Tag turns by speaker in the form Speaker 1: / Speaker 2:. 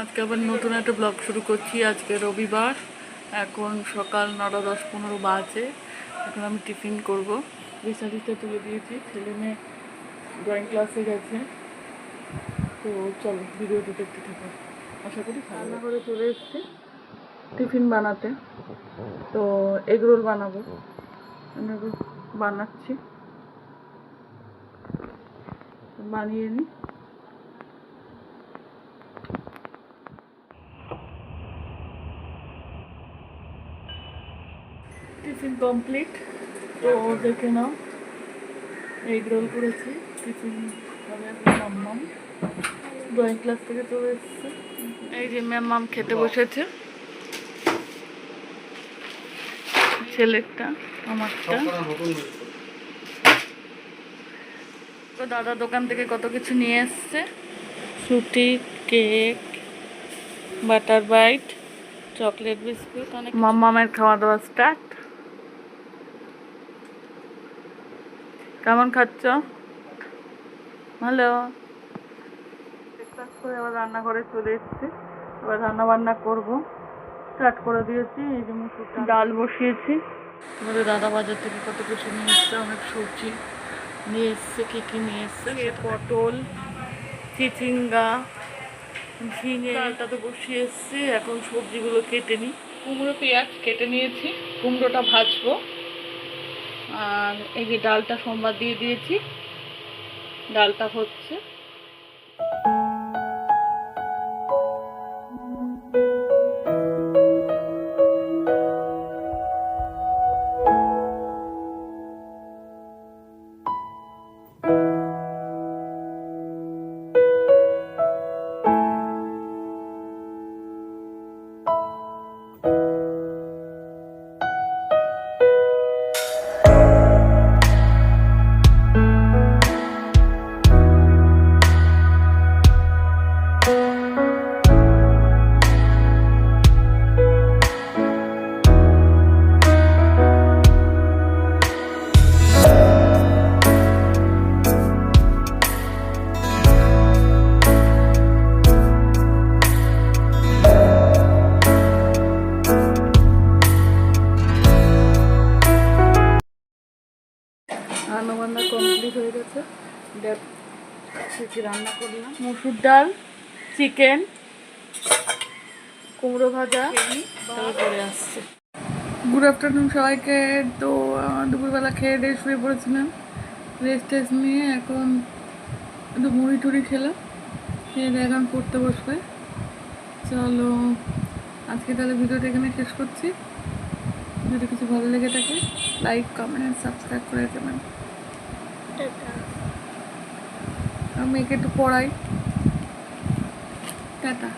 Speaker 1: আজকে আবার নতুন একটা ব্লগ শুরু করছি, আজকে রবিবার। এখন সকাল নটা দশ পনেরো বাজে। এখন আমি টিফিন করব। বিছানিটা তুলে দিয়েছি, ছেলে মেয়ে ড্রয়িং ক্লাসে গেছে। তো চলো ভিডিওটা দেখতে থাকো। আশা করি রান্না করে চলে এসেছি, টিফিন বানাতে। তো এগ রোল বানাবো। বানাচ্ছি। বানিয়ে নিই টিফিন কমপ্লিট। তো দেখে নাও। এগ রোল করেছি। টিফিন মানে মাম্মাম। ড্রয়িং ক্লাস থেকে চলে এসেছে। এই যে ম্যাম খেতে বসেছে। ছেলেরটা আমারটা। তো দাদা দোকান থেকে কত কিছু নিয়ে এসছে? Frooti cake butter bite chocolate biscuit অনেক মাম্মামের খাওয়া দাওয়া স্টার্ট কেমন খাচ্ছ? ভালো। ব্রেকফাস্ট করে আবার রান্নাঘরে চলে এসেছি। এবার রান্না বান্না করব। স্টার্ট করে দিয়েছি এই যে মুসুরটা ডাল বসিয়েছি। এবারে দাদা বাজার থেকে কত কিছু নিয়ে এসছে অনেক সবজি নিয়ে এসছে কী কী নিয়ে এসছে? পটল চিচিঙ্গা ঝিঙে। ডালটা তো বসিয়ে এসছি এখন সবজিগুলো কেটে নিই। কুমড়ো পেঁয়াজ কেটে নিয়েছি কুমড়োটা ভাজবো। আর এই যে ডালটা সোমবার দিয়ে দিয়েছি ডালটা হচ্ছে রান্না বান্না কমপ্লিট হয়ে গেছে। রান্না করলাম? মুসুর ডাল চিকেন কুমড়ো ভাজা তারপরে আসছে। গুড আফটারনুন সবাইকে। তো দুপুরবেলা খেয়ে দিয়ে শুয়ে পড়েছিলাম। রেস্ট টেস্ট নিয়ে এখন একটু মুড়ি টুড়ি খেলাম। খেয়ে দিয়ে এখন পড়তে বসবে। চলো আজকে তাহলে ভিডিওটা এখানে শেষ করছি। যদি কিছু ভালো লেগে থাকে লাইক কমেন্ট সাবস্ক্রাইব করে দেবেন। আমি মেয়েকে একটু পড়াই। টাটা।